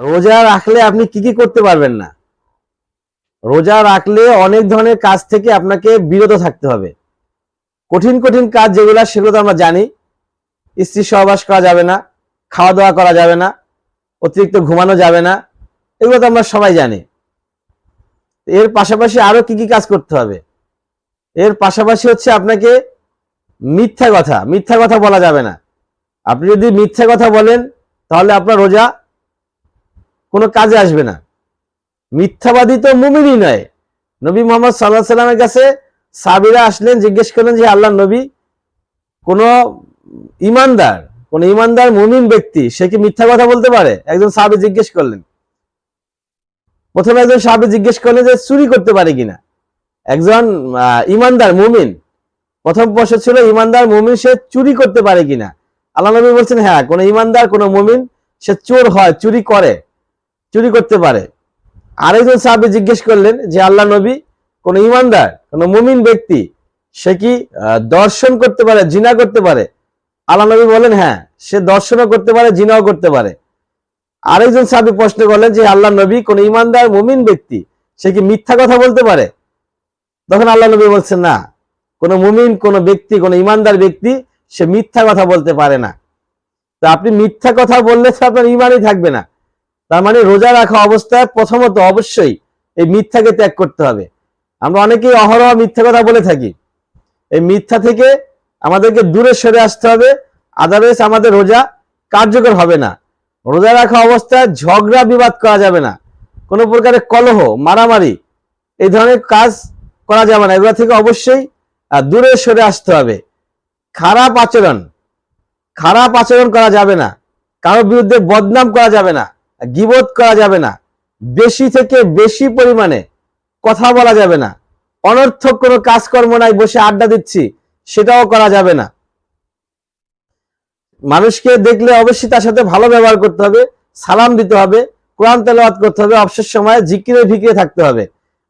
রোজা রাখলে আপনি কি কি করতে পারবেন না? রোজা রাখলে অনেক ধরনের কাজ থেকে আপনাকে বিরত থাকতে হবে। কঠিন কঠিন কাজ যেগুলো, সেগুলো তো আমরা জানি। স্ত্রী সহবাস করা যাবে না খাওয়া দাওয়া করা যাবে না, অতিরিক্ত ঘুমানো যাবে না, এগুলো তো আমরা সবাই জানি। এর পাশাপাশি আরও কি কি কাজ করতে হবে? এর পাশাপাশি হচ্ছে আপনাকে মিথ্যা কথা মিথ্যা কথা বলা যাবে না। আপনি যদি মিথ্যা কথা বলেন, তাহলে আপনার রোজা কোনো কাজে আসবে না। মিথ্যাবাদী তো মুমিনই নয়। নবী মোহাম্মদ সাল্লাহ সাল্লামের কাছে সাবিরা আসলেন, জিজ্ঞেস করলেন যে আল্লাহ নবী, কোন ইমানদার কোন ইমানদার মুমিন ব্যক্তি, সে কি মিথ্যা কথা বলতে পারে? একজন সাহাবি জিজ্ঞেস করলেন। প্রথমে একজন সাহাবি জিজ্ঞেস করলেন যে, চুরি করতে পারে কিনা? একজন ইমানদার মুমিন। প্রথম প্রশ্ন ছিল, ইমানদার মুমিন সে চুরি করতে পারে কিনা? আল্লাহ নবী বলছেন হ্যাঁ কোন ইমানদার, কোন মুমিন সে চোর হয়, চুরি করে। চুরি করতে পারে। আরেকজন সাহাবি জিজ্ঞেস করলেন যে, আল্লাহ নবী, কোন ইমানদার, কোন মুমিন ব্যক্তি, সে কি দর্শন করতে পারে, জিনা করতে পারে? আল্লাহ নবী বলেন হ্যাঁ সে দর্শনও করতে পারে, জিনাও করতে পারে। আরেকজন সাহাবি প্রশ্ন করলেন যে, আল্লাহ নবী, কোন ইমানদার, মুমিন ব্যক্তি, সে কি মিথ্যা কথা বলতে পারে? তখন আল্লাহ নবী বলছেন, না, কোন মুমিন, কোন ব্যক্তি, কোন ইমানদার ব্যক্তি, সে মিথ্যা কথা বলতে পারে না। তো আপনি মিথ্যা কথা বললে তো আপনার ইমানই থাকবে না। তার মানে রোজা রাখা অবস্থায় প্রথমত অবশ্যই এই মিথ্যাকে ত্যাগ করতে হবে। আমরা অনেকেই অহরহ মিথ্যা কথা বলে থাকি। এই মিথ্যা থেকে আমাদেরকে দূরে সরে আসতে হবে। আদারওয়াইজ আমাদের রোজা কার্যকর হবে না। রোজা রাখা অবস্থায় ঝগড়া বিবাদ করা যাবে না। কোনো প্রকারের কলহ, মারামারি এই ধরনের কাজ করা যাবে না। এগুলো থেকে অবশ্যই দূরে সরে আসতে হবে। খারাপ আচরণ খারাপ আচরণ করা যাবে না। কারোর বিরুদ্ধে বদনাম করা যাবে না। গিবোধ করা যাবে না। বেশি থেকে বেশি পরিমাণে কথা বলা যাবে না। অনর্থক কোনো কাজকর্ম নাই, বসে আড্ডা দিচ্ছি, সেটাও করা যাবে না। মানুষকে দেখলে অবশ্যই তার সাথে ভালো ব্যবহার করতে হবে, সালাম দিতে হবে, কোরআন তেলাওয়াত করতে হবে, অবসর সময় জিকিরে ফিকিরে থাকতে হবে।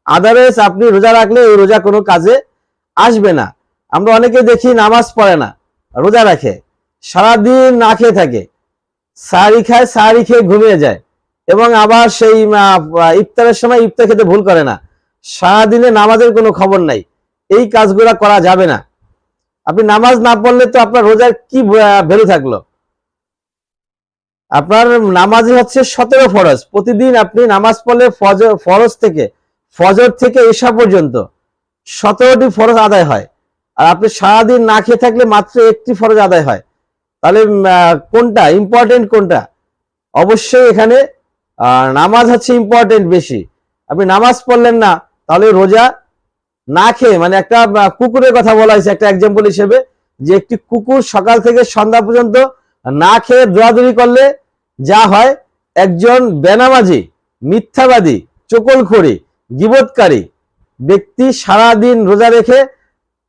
আদারওয়াইজ আপনি রোজা রাখলে ওই রোজা কোনো কাজে আসবে না। আমরা অনেকে দেখি নামাজ পড়ে না, রোজা রাখে, সারাদিন না খেয়ে থাকে, সারি খায়, সারি খেয়ে ঘুমিয়ে যায়। এবং আবার সেই ইফতারের সময় ইফতার খেতে ভুল করে না। সারাদিনে নামাজের কোনো খবর নাই। এই কাজগুলা করা যাবে না। আপনি নামাজ না পড়লে তো আপনার রোজার কি ভ্যালু থাকল? আপনার নামাজই হচ্ছে সতেরো ফরজ। প্রতিদিন আপনি নামাজ পড়লে ফজর ফরজ থেকে, ফজর থেকে ঈশা পর্যন্ত সতেরোটি ফরজ আদায় হয়। আর আপনি সারাদিন না খেয়ে থাকলে মাত্র একটি ফরজ আদায় হয়। তাহলে কোনটা? ইম্পর্টেন্ট কোনটা? অবশ্যই এখানে আহ, নামাজ হচ্ছে ইম্পর্টেন্ট বেশি। আপনি নামাজ পড়লেন না তাহলে রোজা না খেয়ে মানে একটা কুকুরের কথা বলা হয়েছে একটা এক্সাম্পল হিসেবে যে একটি কুকুর সকাল থেকে সন্ধ্যা পর্যন্ত না খেয়ে দৌড়াদৌড়ি করলে যা হয় একজন বেনামাজি মিথ্যাবাদী চকলখড়ি গিবৎকারী ব্যক্তি সারাদিন রোজা রেখে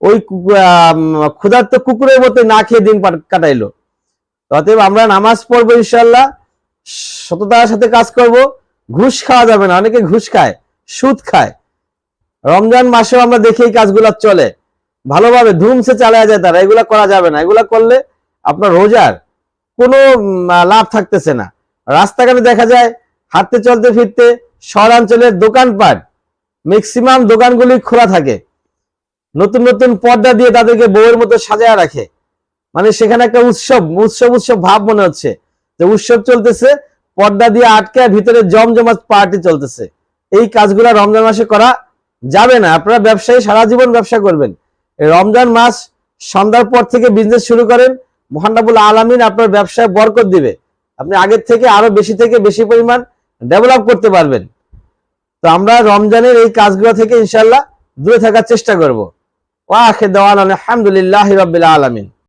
ওই ক্ষুধার্ত কুকুরের মতো না খেয়ে দিন কাটাইলো। অতএব আমরা নামাজ পড়ব ইনশাল্লাহ সততার সাথে কাজ করব, ঘুষ খাওয়া যাবে না, অনেকে ঘুষ খায়, সুদ খায়। রমজান মাসেও আমরা দেখি এই কাজগুলো চলে। ভালোভাবে ধুমসে চালায় যায় তারা, এগুলা করা যাবে না। এগুলা করলে আপনার রোজার কোনো লাভ থাকতেছে না। রাস্তাঘাটে দেখা যায়, হাঁটতে চলতে ফিরতে শহরাঞ্চলের দোকানপাট ম্যাক্সিমাম দোকানগুলি খোলা থাকে। নতুন নতুন পর্দা দিয়ে তাদেরকে বউয়ের মতো সাজায় রাখে। মানে সেখানে একটা উৎসব উৎসব উৎসব ভাব মনে হচ্ছে। যে উৎসব চলতেছে, পর্দা দিয়ে আটকে ভিতরে জমজমাট পার্টি চলতেছে। এই কাজগুলা রমজান মাসে করা যাবে না। আপনারা ব্যবসায়ী, সারা জীবন ব্যবসা করবেন। রমজান মাস সন্ধ্যার পর থেকে বিজনেস শুরু করেন। মহানবুল আলমিন আপনার ব্যবসায় বরকত দিবে। আপনি আগের থেকে আরও বেশি থেকে বেশি পরিমাণ ডেভেলপ করতে পারবেন। তো আমরা রমজানের এই কাজগুলো থেকে ইনশাল্লাহ দূরে থাকার চেষ্টা করব। ওয়া আখির দাওয়ানা আলহামদুলিল্লাহি রাব্বিল আলামিন।